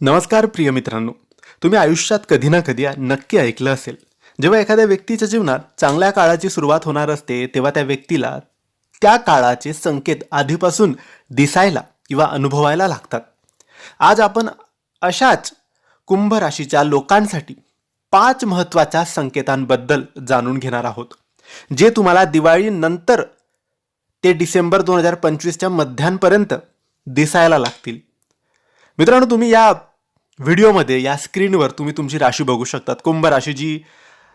नमस्कार प्रिय मित्रांनो. तुम्ही आयुष्यात कधी ना कधी नक्की ऐकलं असेल. जेव्हा एखाद्या व्यक्तीच्या जीवनात चांगल्या काळाची सुरुवात होणार असते तेव्हा त्या व्यक्तीला त्या काळाचे संकेत आधीपासून दिसायला किंवा अनुभवायला लागतात. आज आपण अशाच कुंभ राशीच्या लोकांसाठी पाच महत्त्वाच्या संकेतांबद्दल जाणून घेणार आहोत. जे तुम्हाला दिवाळीनंतर ते डिसेंबर दोन हजार पंचवीसच्या मध्यांपर्यंत दिसायला लागतील. मित्रांनो तुम्ही या व्हिडिओमध्ये या स्क्रीनवर तुम्ही तुमची राशी बघू शकतात. कुंभ राशी जी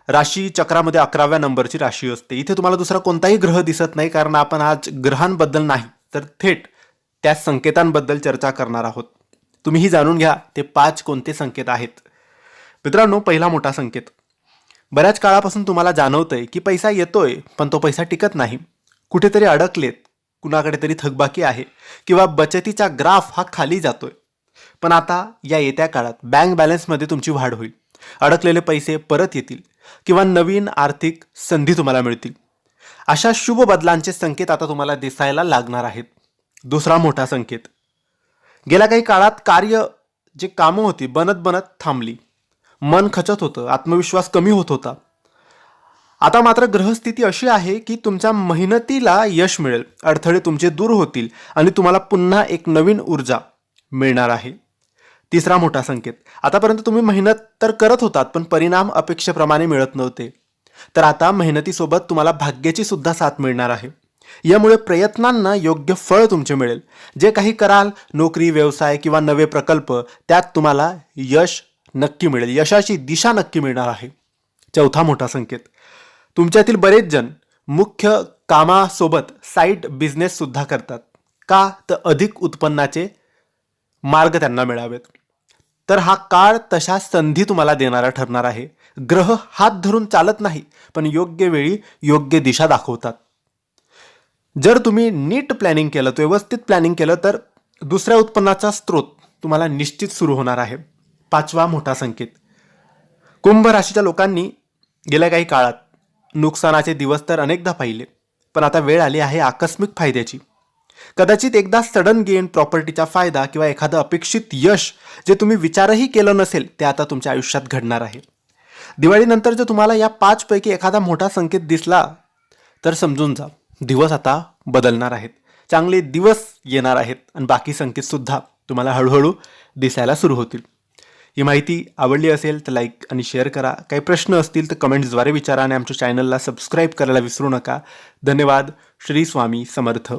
राशी चक्रामध्ये अकराव्या नंबरची राशी असते. इथे तुम्हाला दुसरा कोणताही ग्रह दिसत नाही कारण आपण आज ग्रहांबद्दल नाही. तर थेट त्या संकेतांबद्दल चर्चा करणार आहोत. तुम्हीही जाणून घ्या ते पाच कोणते संकेत आहेत? मित्रांनो पहिला मोठा संकेत. बऱ्याच काळापासून तुम्हाला जाणवतंय की पैसा येतोय पण तो पैसा टिकत नाही. कुठेतरी अडकलेत. कुणाकडे तरी थकबाकी आहे. किंवा बचतीचा ग्राफ हा खाली जातोय. पण आता या येत्या काळात बँक बॅलन्समध्ये तुमची वाढ होईल. अडकलेले पैसे परत येतील किंवा नवीन आर्थिक संधी तुम्हाला मिळतील. अशा शुभ बदलांचे संकेत आता तुम्हाला दिसायला लागणार आहेत. दुसरा मोठा संकेत. गेल्या काही काळात कार्य जे कामं होती बनत बनत थांबली. मन खचत होतं आत्मविश्वास कमी होत होता. आता मात्र ग्रहस्थिती अशी आहे की तुमच्या मेहनतीला यश मिळेल अडथळे तुमचे दूर होतील आणि तुम्हाला पुन्हा एक नवीन ऊर्जा मिळणार आहे. तिसरा मोठा संकेत. आतापर्यंत तुम्ही मेहनत तर करत होतात पण परिणाम अपेक्षेप्रमाणे मिळत नव्हते. तर आता मेहनतीसोबत तुम्हाला भाग्याची सुद्धा साथ मिळणार आहे. यामुळे प्रयत्नांना योग्य फळ तुमचे मिळेल. जे काही कराल नोकरी व्यवसाय किंवा नवे प्रकल्प त्यात तुम्हाला यश नक्की मिळेल. यशाची दिशा नक्की मिळणार आहे. चौथा मोठा संकेत. तुमच्यातील बरेच जण मुख्य कामासोबत साईड बिझनेस सुद्धा करतात. का? तर अधिक उत्पन्नाचे मार्ग त्यांना मिळावेत. तर हा काळ तशा संधी तुम्हाला देणारा ठरणार आहे. ग्रह हात धरून चालत नाही पण योग्य वेळी योग्य दिशा दाखवतात. जर तुम्ही नीट प्लॅनिंग केलं व्यवस्थित प्लॅनिंग केलं तर दुसऱ्या उत्पन्नाचा स्रोत तुम्हाला निश्चित सुरू होणार आहे. पाचवा मोठा संकेत. कुंभ राशीच्या लोकांनी गेल्या काही काळात नुकसानाचे दिवस तर अनेकदा पाहिले पण आता वेळ आली आहे आकस्मिक फायद्याची. कदाचित एकदा सडन गेन प्रॉपर्टीचा फायदा किंवा एखादं अपेक्षित यश जे तुम्ही विचारही केलं नसेल ते आता तुमच्या आयुष्यात घडणार आहे. दिवाळीनंतर जर तुम्हाला या पाचपैकी एखादा मोठा संकेत दिसला तर समजून जा दिवस आता बदलणार आहेत. चांगले दिवस येणार आहेत आणि बाकी संकेतसुद्धा तुम्हाला हळूहळू दिसायला सुरू होतील. ही माहिती आवडली असेल तर लाईक आणि शेअर करा. काही प्रश्न असतील तर कमेंट्सद्वारे विचारा आणि आमच्या चॅनलला सबस्क्राईब करायला विसरू नका. धन्यवाद. श्री स्वामी समर्थ.